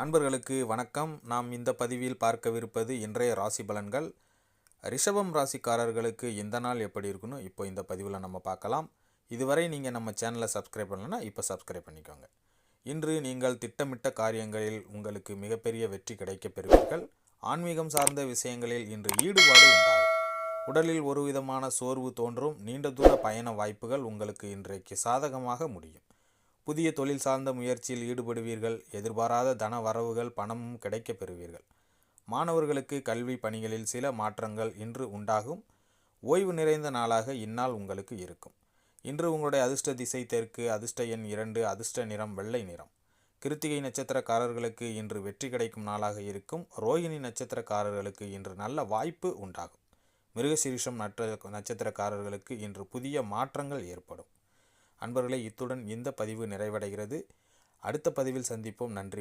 அன்பர்களுக்கு வணக்கம். நாம் இந்த பதிவில் பார்க்கவிருப்பது இன்றைய ராசி பலன்கள். ரிஷபம் ராசிக்காரர்களுக்கு இந்த நாள் எப்படி இருக்குன்னு இப்போ இந்த பதிவில் நம்ம பார்க்கலாம். இதுவரை நீங்கள் நம்ம சேனலை சப்ஸ்கிரைப் பண்ணலன்னா இப்போ சப்ஸ்கிரைப் பண்ணிக்கோங்க. இன்று நீங்கள் திட்டமிட்ட காரியங்களில் உங்களுக்கு மிகப்பெரிய வெற்றி கிடைக்கப் பெறுவீர்கள். ஆன்மீகம் சார்ந்த விஷயங்களில் இன்று ஈடுபாடு உண்டாகும். உடலில் ஒரு விதமான சோர்வு தோன்றும். நீண்ட தூர பயண வாய்ப்புகள் உங்களுக்கு இன்றைக்கு சாதகமாக முடியும். புதிய தொழில் சார்ந்த முயற்சியில் ஈடுபடுவீர்கள். எதிர்பாராத தன வரவுகள் பணமும் கிடைக்கப் பெறுவீர்கள். மாணவர்களுக்கு கல்வி பணிகளில் சில மாற்றங்கள் இன்று உண்டாகும். ஓய்வு நிறைந்த நாளாக இந்நாள் உங்களுக்கு இருக்கும். இன்று உங்களுடைய அதிர்ஷ்ட திசை தெற்கு அதிர்ஷ்ட எண் இரண்டு அதிர்ஷ்ட நிறம் வெள்ளை நிறம். கிருத்திகை நட்சத்திரக்காரர்களுக்கு இன்று வெற்றி கிடைக்கும் நாளாக இருக்கும். ரோகிணி நட்சத்திரக்காரர்களுக்கு இன்று நல்ல வாய்ப்பு உண்டாகும். மிருகசீரிஷம் நட்ச நட்சத்திரக்காரர்களுக்கு இன்று புதிய மாற்றங்கள் ஏற்படும். அன்பர்களே இத்துடன் இந்த பதிவு நிறைவடைகிறது. அடுத்த பதிவில் சந்திப்போம். நன்றி.